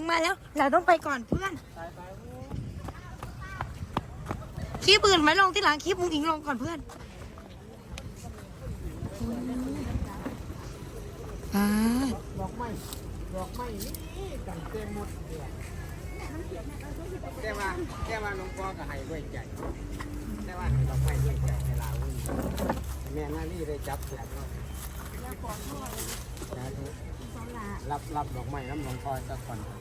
งมาแล้ว เราต้องไปก่อนเพื่อนคลิปอื่นไว้ลงที่หลังคลิปมุ้งอิงลงก่อนเพื่อนอ่าดอกไม้ดอกไม้นี่ตั้งเต็มหมดเลยแต่ว่าแต่ว่าหลวงพ่อก็ให้ด้วยใจแต่ว่าให้ดอกไม้ด้วยใจให้ลาวิ่งแม่นานี่ได้จับแผลเนาะสาธุรับรับดอกไม้น้ำหลวงพ่อสักคนหลวง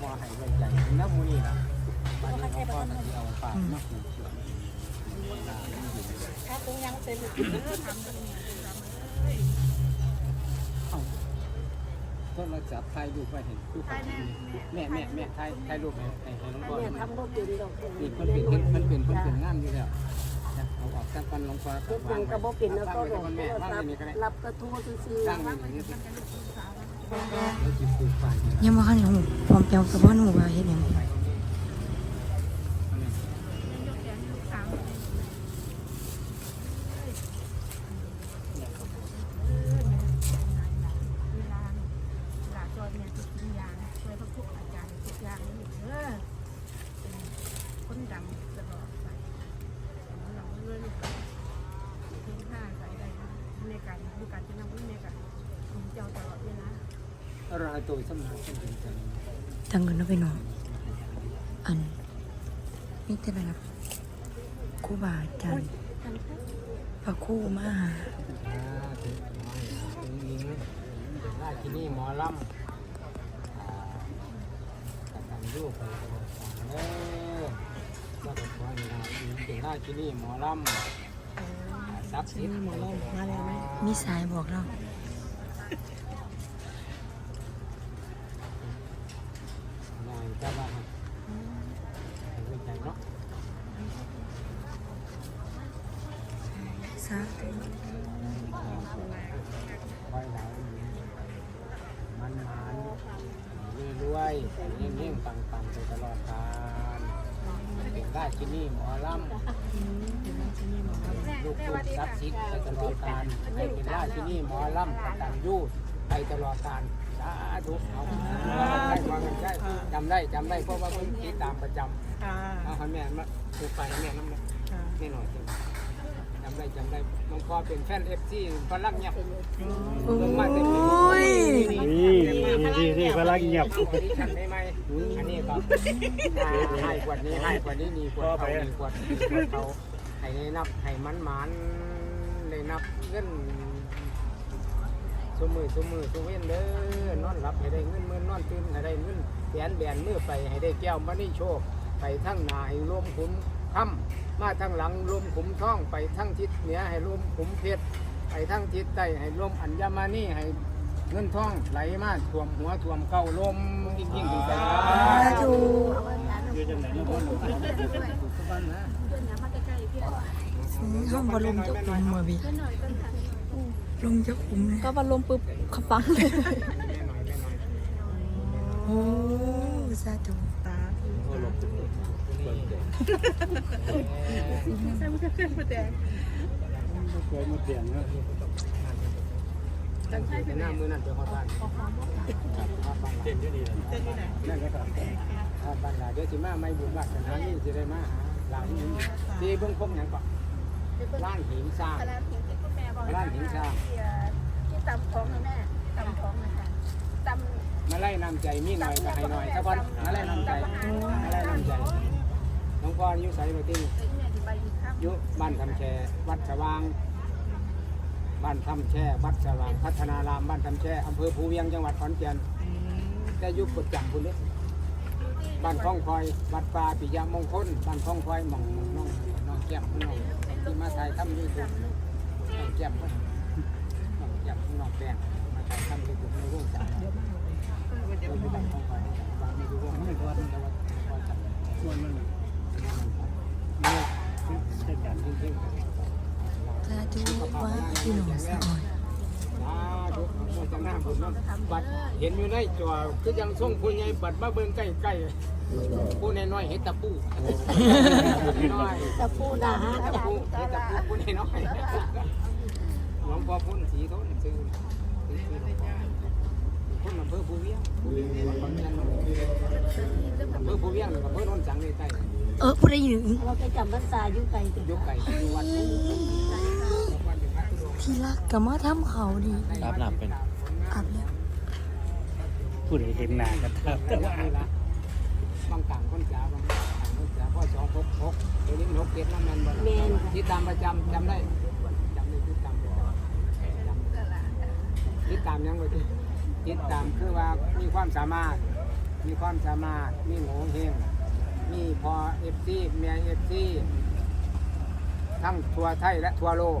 พ่อให้ด้วยใจน้ำมูนี่นะวันนี้วงพ่อจะเอาฝากมาปลูกสวนถ้าตรงยังเป็นต้นเราจับถ่ายรูปไว้เห็นรูปของแม่แม่แม่ถ่ายถ่ายรูปให้ให้ให้หลวงพ่อเนี่ยดูทำบ่เป็นดอกนี่มันเป็นเฮ็ดมันเป็นมันเป็นงามอยู่แล้วเอาออกจากกันลงฟ้าเฮ็ดหยังก็บ่เป็นแล้วก็ก็ดอกแม่โทรว่างศัพไว้ท์นี่ก็ได้รับกระทู้ซื่อส ร้างไว้อย่างนี้สิแล้วจิปลูกฝันยังมาขั้นหูพร้อมเปียวกับพ่อหนูว่าเห็นยังไง หลาจอยเนี่ยทุกอย่างช่วยพระพุทธอาจารย์ทุกอย่างนี่เออเป็นคนดำตลอดไปเราเรื่อยๆถึงห้าใส่ได้ในการดูการจะนำในการคุณเจ้าตลอดเวลา อะไรตัวสำนักเป็นจริงจังจังเงินเอาไปนอนอันนี่แต่ละครูบาอาจารย์พระครูมาหาอ่าถึงถึงนี้ราชินีหมอลำอ่ากตันยูไปตลอดกาลเด้อก็ต้องขอให้ราชินีเป็นราชินีหมอลำอ่าศักดิ์สิทธิ์หมอลำมาแล้วไหมมีสายบอกเรา นาย เจ้าบ้านให้ด้วยใจเนาะสาธุไว้หลังมันมันรวยเงี้ยงๆปังๆไปตลอดกาลเป็นราชินีหมอลำลูกคุณศักดิ์สิทธิ์ไปตลอดกาลเป็นราชินีหมอลำตัญญูไปตลอดกาลสาธุเอา ได้วางกันใช่จำได้จำได้เพราะว่าเพิ่งติดตามประจำเอาให้แม่มาถูกไปแม่น้ำแม่แน่นอนจริงจำได้จำได้น้องพ่อเป็นแฟนเอฟซีพลังเงียบโอ้ยนี่นี่นี่พลังเงียบ อันนี้ฉันได้ไหมอันนี้ครับให้ขวดนี้ให้ขวดนี้มีขวดเขามีขวดขวดเขาให้ได้นับให้มันหมันได้นับเงินสมือสมือสเว้นเด้อนอนหลับให้ได้เงินมื่ นนอนตื่นให้ได้เงินแบนแบนมือไปให้ได้แก้วมณีโชค ไปทั้งหนาให้รวมขุมค่ำมาทั้งหลังรวมขุมท่อง ไปทั้งทิศเหนือให้รวมขุมเพชรไปทั้งทิศใต้ให้รวมอัญมานี่ให้เงินทองไหลมาท่วมหัวท่วมเก้าลมยิ่งยิ่งขึ้นไปสาธุอยู่จังไหนเนาะพ่อหนุ่มห้องบอลมจะคุ้มมาบีลมจะคุ้มเลยก็บรรลมปุ๊บเขาฟังเลย โอ้ สาธุตาเคยมาเปลี่ยนเนาะตั้งใจในหน้ามือนั่นเป็นข้อตั้งเต้นอยู่ดีเลยนั่นก็ครับข้อตั้งเดี๋ยวสิมาไม่บุญวัดกันนะนี่สิได้มาหาหลังนี้ตีเบื้องพบอย่างก่อนร้านหินสร้างคณะเพียงที่คุณแม่บอกร้านหินสร้างที่ตำท้องนะแม่ตำท้องนะคะ มาไล่นำใจมีหน่อยก็ให้หน่อยสักวันมาไล่นำใจมาไล่นำใจน้องพ่ออายุใส่มาที่เคยแม่ที่ไปอีกครั้งยุบ้านทำแช่วัดสว่าง บ้านทำแช่วัดสว่าง พัฒนารามบ้านทำแช่อำเภอภูเวียงจังหวัดขอนแก่นแต่ยุคกดจังคุณเล็กบ้านคลองคอย วัดป่าปิยมงคลบ้านคลองคอยหม่องน้องน้องแก้มน้องที่มาถ่ายทำยูทูบน้องแก้มน้องแก้มน้องแป้งมาถ่ายทำยูทูบในวงการเราอยู่บ้านคลองคอยบ้านรู้ว่าไม่รู้ว่าจังจังส่วนมันเนี่ยใช่การ สาธุว่าพี่หนุ่มสะอ่อนสาธุโมทนาบุญเนาะบัดเห็นอยู่ในจอคือยังส่งผู้ใหญ่บัดมาเบิ่งใกล้ๆผู้น้อยๆเห็นตะปูผู้น้อยจะพูนะฮะตะปูเห็นตะปูผู้น้อยหลวงพ่อพุ่นสีโทนซื้อซื้อ หลวงพ่อพุ่นอำเภอภูเวียงภูเวียงจังหวัดขอนแก่นอำเภอภูเวียงกับอำเภอโนนสังในใต้เออผู้ใดอยู่เราไปจำพรรษาอยู่ไกลกันยกไก่ที่วัดวัดเป็นพระธุดงค์ที่รักกับมาทำเขาดีรับหลับเป็นอาบแล้วผู้ใดเห็นหน้ากันครับแต่ว่านี่ละบางต่างคนจ๋าบางต่างคนจ๋าพ่อสองหกหกเดี๋ยวนี้มันหกเจ็ดน้ำมันบ่แม่นที่ตามประจำจำได้จำได้ที่ตามประจำจำที่ตามยังไง ที่ที่ตามคือว่ามีความสามารถ มีความสามารถ มีโหงเฮงมีพอเอฟซีเมียเอฟซีทั้งทัวไทยและทัวโลก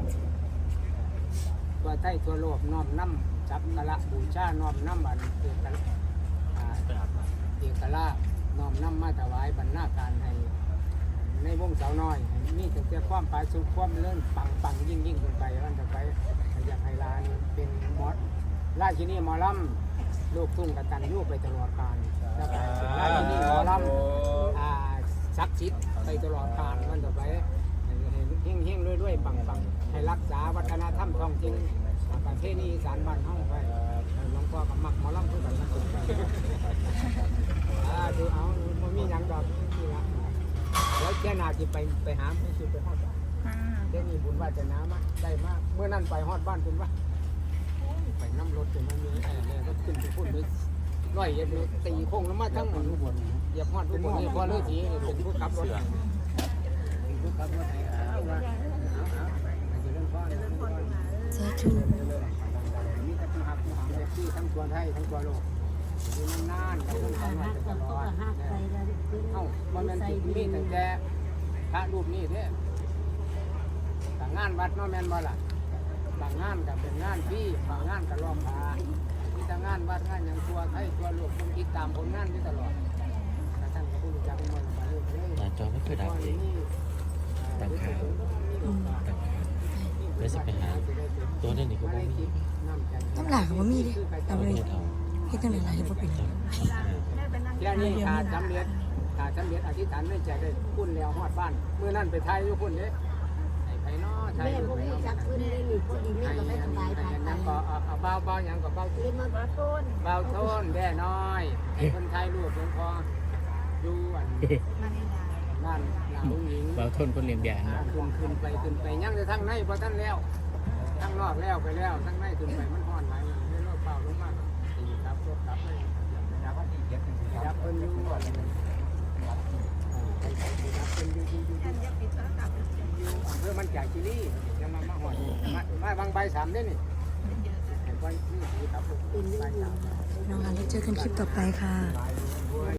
ทัวไทยทัวโลกน้อมนำจับกะละบูชาน้อมนำบันเอกละอ่าเอกละน้อมนำมาถวายบรรณาการให้ในวงสาวน้อยมีแต่เจ้าความปลายสุขความเลื่อนปังปังยิ่งยิ่งขึ้นไปวันต่อไปอยากให้ลานเป็นมอด ราชินีหมอลำลูกทุ่งกตันยูไปตลอดกาลแล้วก็ราชินีหมอลำอ่าศักดิ์สิทธิ์ไปตลอดกาลวันต่อไปให้เฮงเฮงๆรวยๆปังปังให้รักษาวัฒนธรรมท้องถิ่นประเพณีอีสานบ้านเฮาไปหลวงพ่อกับมักหมอลำเพื่อกันนะอ่าดูเอามันมีหยังดอกนี่ละแล้วแค่นาที่ไปไปหาไม่คิดไปฮอดบ้านได้มีบุญวาสนามาได้มาก เมื่อนั้นไปฮอดบ้านคุณว่า ไปน้ำรถจนมันมีแอรเนี่ยก็ขึ้นไปพูดเลยร้อยเย็ดเลยตีโค้งแล้วมาทั้งหมดบนเหยียบฮอดทุกคนนี่พอเลิกทีเป็นผู้ขับรถเป็นผู้ขับรถให้เอาว่าเอาเอาไปเจริญพรเจริญพรสาธุมีแต่ผู้หักผู้หางเด็กที่ทั้งตัวไทยทั้งตัวโลกอยู่นานๆทั้อาทำมาหักตกันลก็อดเอ้ามันเป็นสิมีตั้งแต่พระรูปนี้เด้ต่างงานวัดนาะแมนบ่ล่ะ บางงานก็เป็นงานพี่บางงานก็รอบพามีแต่งานวัดงานอย่างตัวไทยตัวโลกคนติดตามผลงานอยู่ตลอดแต่ท่านก็รู้จักมันมาเรื่อยๆหน้าจอไม่เคยดับเองตั้งข่าวตั้งข่าวแล้วสิไปหาตัวนี้นี่ก็บ่มีน้ำหลากก็บ่มีเดิเอาบ่เลยได้เท่าเฮ็ดจังได๋ล่ะเฮ็ดบ่เป็นต้องทำงานแล้วนี่ขาดสำเร็จขาดสำเร็จอธิษฐานในใจได้พุ่นแล้วฮอดบ้านเมื่อนั้นไปไทยอยู่พุ่นเด้ ไอ้ไผเนาะไทยแม่อยู่พวกไผนี้เนาะจับขึ้นได้หนีพอดีแม่ก็ไม่สบายไปไอ้ยังก็เอาเอาเบาเบาหยังก็เบาเล่นมาบ้าต้นเบาโทนแด่น้อยคนไทยรูปหลวงพ่ออยู่อันนั่นหลาวหญิงเบาทนคนเลี้ยงแดนขึ้นขึ้นไปขึ้นไปยังจะทั้งในพอท่านแล้วทั้งนอกแล้วไปแล้วทั้งในขึ้นไปมันห่อนไหลายมันเลยรถเปล่าลงมาตีครับรถกลับเลยยับยับเพิ่นอยู่ยับเพิ่นอยู่อยู่อยู่อยู่อำเภอมัน จากชิลียังมามาหอดมามาบางใบสามเด้นี่ไอ้ใบนี่สีครับเป็นเรื่องน้องอาเล็กเจอกันคลิปต่อไปค่ะใบ